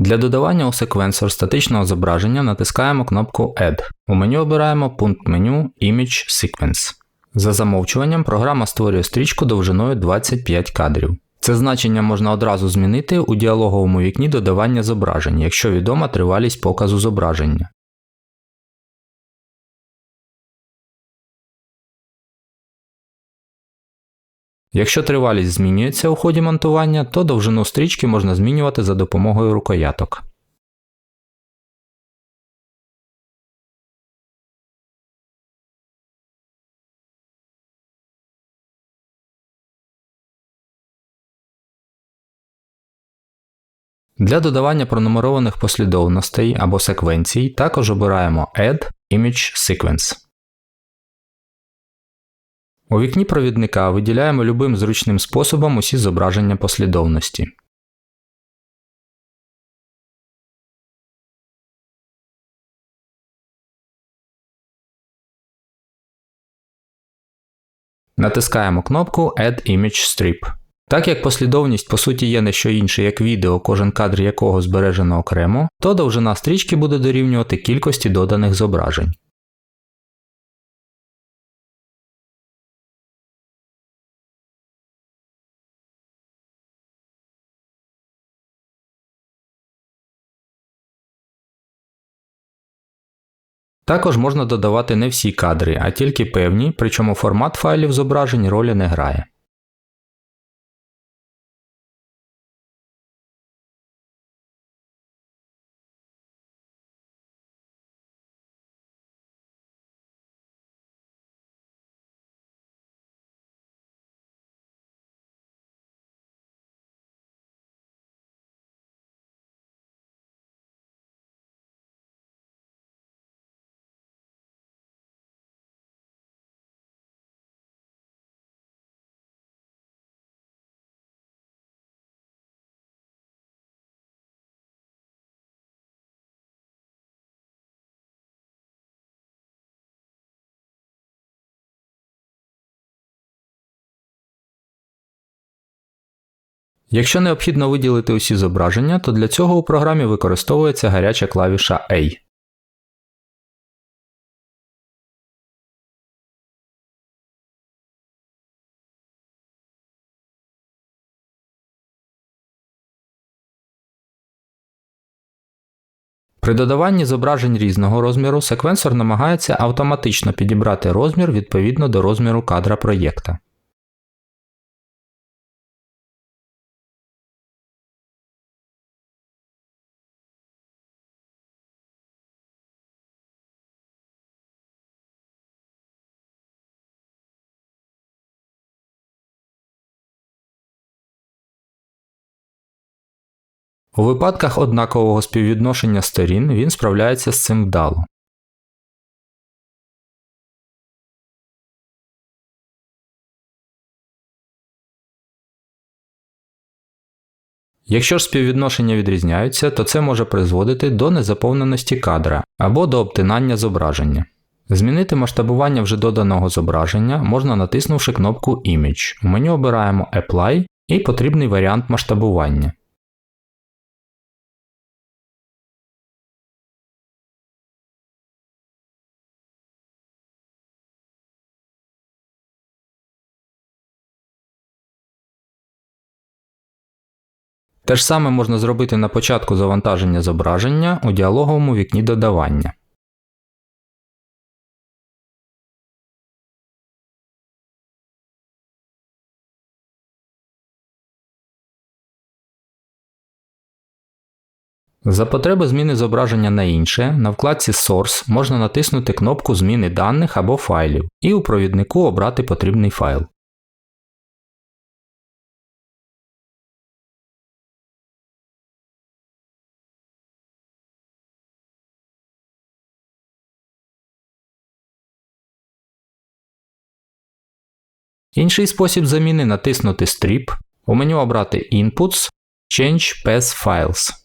Для додавання у секвенсор статичного зображення натискаємо кнопку Add. У меню обираємо пункт меню Image Sequence. За замовчуванням програма створює стрічку довжиною 25 кадрів. Це значення можна одразу змінити у діалоговому вікні додавання зображень, якщо відома тривалість показу зображення. Якщо тривалість змінюється у ході монтування, то довжину стрічки можна змінювати за допомогою рукояток. Для додавання пронумерованих послідовностей або секвенцій також обираємо Add Image Sequence. У вікні провідника виділяємо любим зручним способом усі зображення послідовності. Натискаємо кнопку Add Image Strip. Так як послідовність по суті є не що інше, як відео, кожен кадр якого збережено окремо, то довжина стрічки буде дорівнювати кількості доданих зображень. Також можна додавати не всі кадри, а тільки певні, причому формат файлів зображень ролі не грає. Якщо необхідно виділити усі зображення, то для цього у програмі використовується гаряча клавіша A. При додаванні зображень різного розміру секвенсор намагається автоматично підібрати розмір відповідно до розміру кадра проєкта. У випадках однакового співвідношення сторін він справляється з цим вдало. Якщо ж співвідношення відрізняються, то це може призводити до незаповненості кадра або до обтинання зображення. Змінити масштабування вже доданого зображення можна натиснувши кнопку Image. У меню обираємо Apply і потрібний варіант масштабування. Те ж саме можна зробити на початку завантаження зображення у діалоговому вікні додавання. За потреби зміни зображення на інше, на вкладці Source можна натиснути кнопку Зміни даних або файлів і у провіднику обрати потрібний файл. Інший спосіб заміни натиснути Strip, у меню обрати Inputs, Change Path Files.